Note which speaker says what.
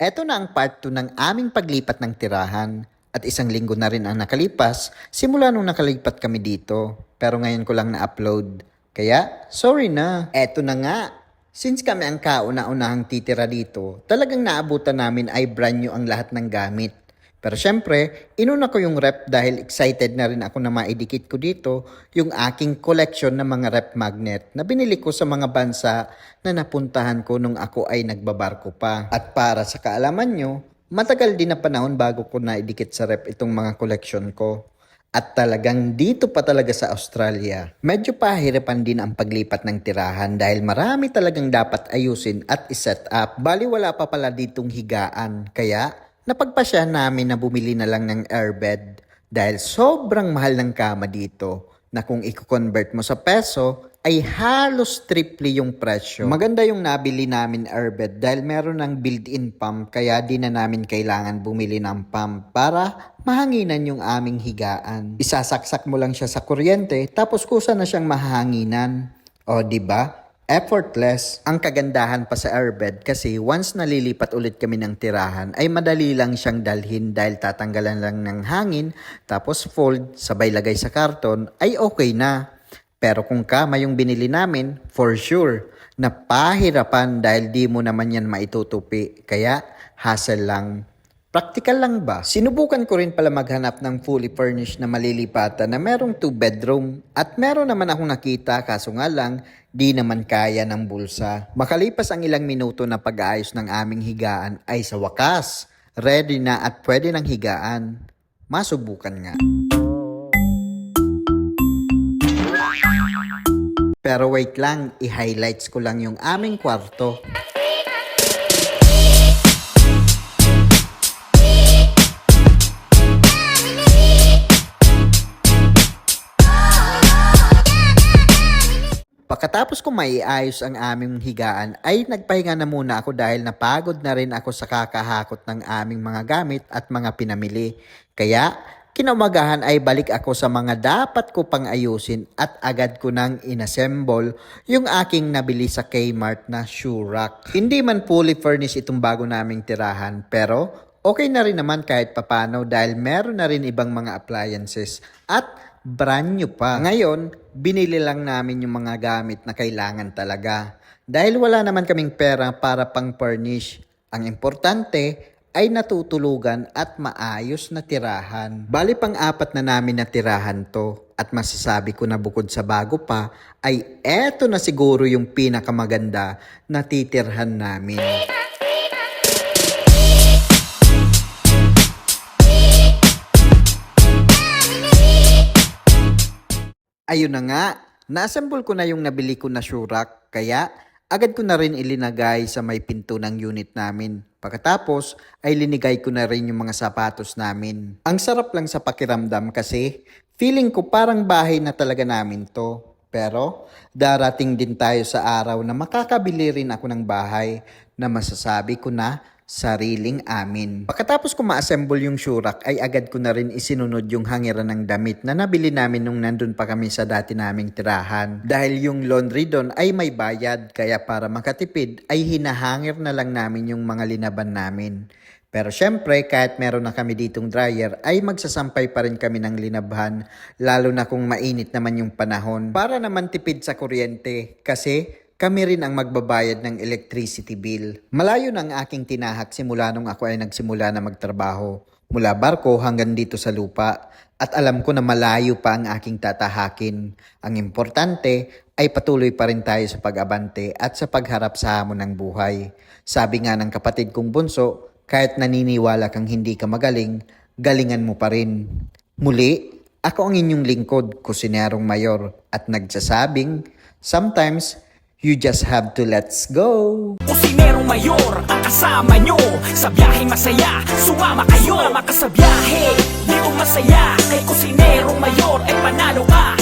Speaker 1: Eto na ang part 2 ng aming paglipat ng tirahan. At isang linggo na rin ang nakalipas simula nung nakalipat kami dito. Pero ngayon ko lang na-upload. Kaya, sorry na. Eto na nga. Since kami ang kauna-unahang titira dito, talagang naabutan namin ay brand new ang lahat ng gamit. Pero syempre, inuna ko yung rep dahil excited na rin ako na maidikit ko dito yung aking collection ng mga rep magnet na binili ko sa mga bansa na napuntahan ko nung ako ay nagbabarko pa. At para sa kaalaman nyo, matagal din na panahon bago ko naidikit sa rep itong mga collection ko. At talagang dito pa talaga sa Australia. Medyo pahirapan din ang paglipat ng tirahan dahil marami talagang dapat ayusin at iset up. Bali wala pa pala ditong higaan. Kaya napagpasya namin na bumili na lang ng airbed dahil sobrang mahal ng kama dito na kung i-convert mo sa peso ay halos triple yung presyo. Maganda yung nabili namin airbed dahil meron ng built-in pump kaya di na namin kailangan bumili ng pump para mahanginan yung aming higaan. Isasaksak mo lang siya sa kuryente tapos kusa na siyang mahanginan. O di ba? Effortless. Ang kagandahan pa sa airbed kasi once nalilipat ulit kami ng tirahan ay madali lang siyang dalhin dahil tatanggalan lang ng hangin tapos fold sabay lagay sa karton ay okay na. Pero kung kama yung binili namin, for sure, napahirapan dahil di mo naman yan maitutupi. Kaya, hassle lang. Practical lang ba? Sinubukan ko rin pala maghanap ng fully furnished na malilipatan na merong two bedroom at meron naman akong nakita kaso nga lang di naman kaya ng bulsa. Makalipas ang ilang minuto na pag-aayos ng aming higaan ay sa wakas, ready na at pwede ng higaan. Masubukan nga. Pero wait lang, i-highlights ko lang yung aming kwarto. Pagkatapos ko maiayos ang aming higaan ay nagpahinga na muna ako dahil napagod na rin ako sa kakahakot ng aming mga gamit at mga pinamili. Kaya kinaumagahan ay balik ako sa mga dapat ko pang ayusin at agad ko nang inassemble yung aking nabili sa Kmart na shoe rack. Hindi man fully furnished itong bago naming tirahan pero okay na rin naman kahit papano dahil meron na rin ibang mga appliances at brand new pa. Ngayon, binili lang namin yung mga gamit na kailangan talaga. Dahil wala naman kaming pera para pang furnish. Ang importante ay natutulugan at maayos na tirahan. Bali pang apat na namin na tirahan to. At masasabi ko na bukod sa bago pa, ay eto na siguro yung pinakamaganda na titirhan namin. Ayun na nga, na-assemble ko na yung nabili ko na shurak, kaya agad ko na rin ilinagay sa may pinto ng unit namin. Pagkatapos ay linigay ko na rin yung mga sapatos namin. Ang sarap lang sa pakiramdam kasi feeling ko parang bahay na talaga namin to. Pero darating din tayo sa araw na makakabili rin ako ng bahay na masasabi ko na sariling amin. Pagkatapos ko ma-assemble yung shurak ay agad ko na rin isinunod yung hangiran ng damit na nabili namin nung nandun pa kami sa dati naming tirahan. Dahil yung laundry doon ay may bayad kaya para makatipid ay hinahangir na lang namin yung mga linaban namin. Pero syempre, kahit meron na kami ditong dryer, ay magsasampay pa rin kami ng linabhan, lalo na kung mainit naman yung panahon. Para naman tipid sa kuryente, kasi kami rin ang magbabayad ng electricity bill. Malayo na ang aking tinahak simula nung ako ay nagsimula na magtrabaho. Mula barko hanggang dito sa lupa. At alam ko na malayo pa ang aking tatahakin. Ang importante ay patuloy pa rin tayo sa pag-abante at sa pagharap sa hamon ng buhay. Sabi nga ng kapatid kong bunso, kahit naniniwala kang hindi ka magaling, galingan mo pa rin. Muli, ako ang inyong lingkod, kusinerong mayor, at nagsasabing, sometimes, you just have to let's go.
Speaker 2: Kusinerong mayor ang kasama nyo Sa biyaheng masaya, sumama kayo Sumama ka sa biyahe, di ko masaya Kay kusinerong mayor ay panalo ka